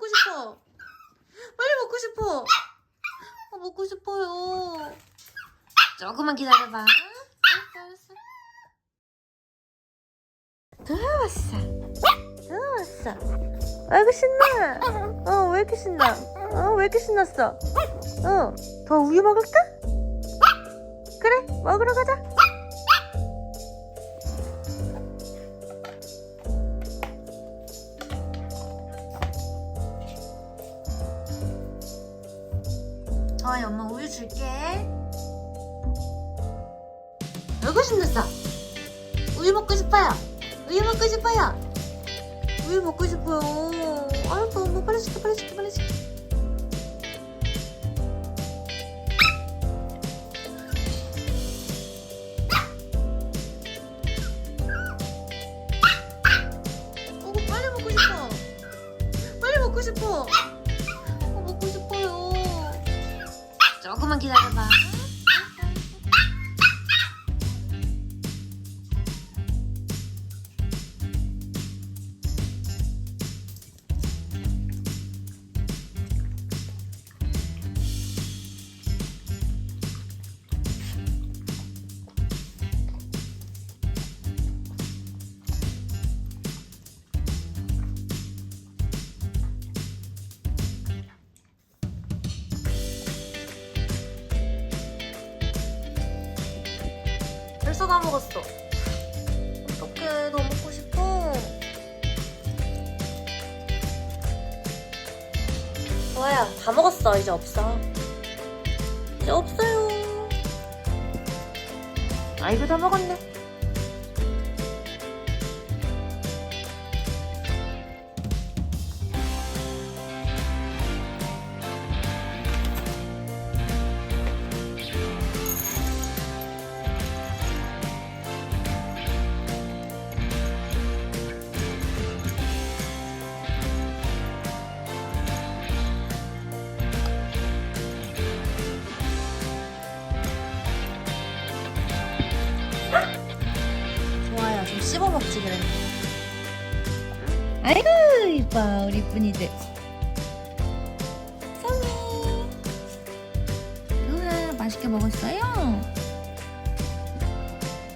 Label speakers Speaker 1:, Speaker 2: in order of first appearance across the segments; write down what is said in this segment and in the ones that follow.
Speaker 1: 먹고 싶어. 빨리 먹고 싶어. 아, 먹고 싶어요. 조금만 기다려봐. 알았어. 들어왔어. 들어왔어. 아이고 신나. 어, 왜 이렇게 신나? 어, 왜 이렇게 신났어? 어, 더 우유 먹을까? 그래, 먹으러 가자. 저희 엄마 우유 줄게. 아이고 신났어. 우유 먹고 싶어요. 우유 먹고 싶어요. 우유 먹고 싶어요. 아이고 엄마 빨리 시켜 빨리 시켜 빨리 시켜. 어, 빨리 먹고 싶어. 빨리 먹고 싶어. 어, 조금 벌써 다 먹었어. 어떡해, 더 먹고 싶어. 좋아요, 다 먹었어. 이제 없어. 이제 없어요. 아이고, 다 먹었네. 씹어 먹지 그랬네. 아이고, 이뻐, 우리 이쁜이들. 성이. 우와, 맛있게 먹었어요?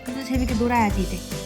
Speaker 1: 그래도 재밌게 놀아야지, 이제.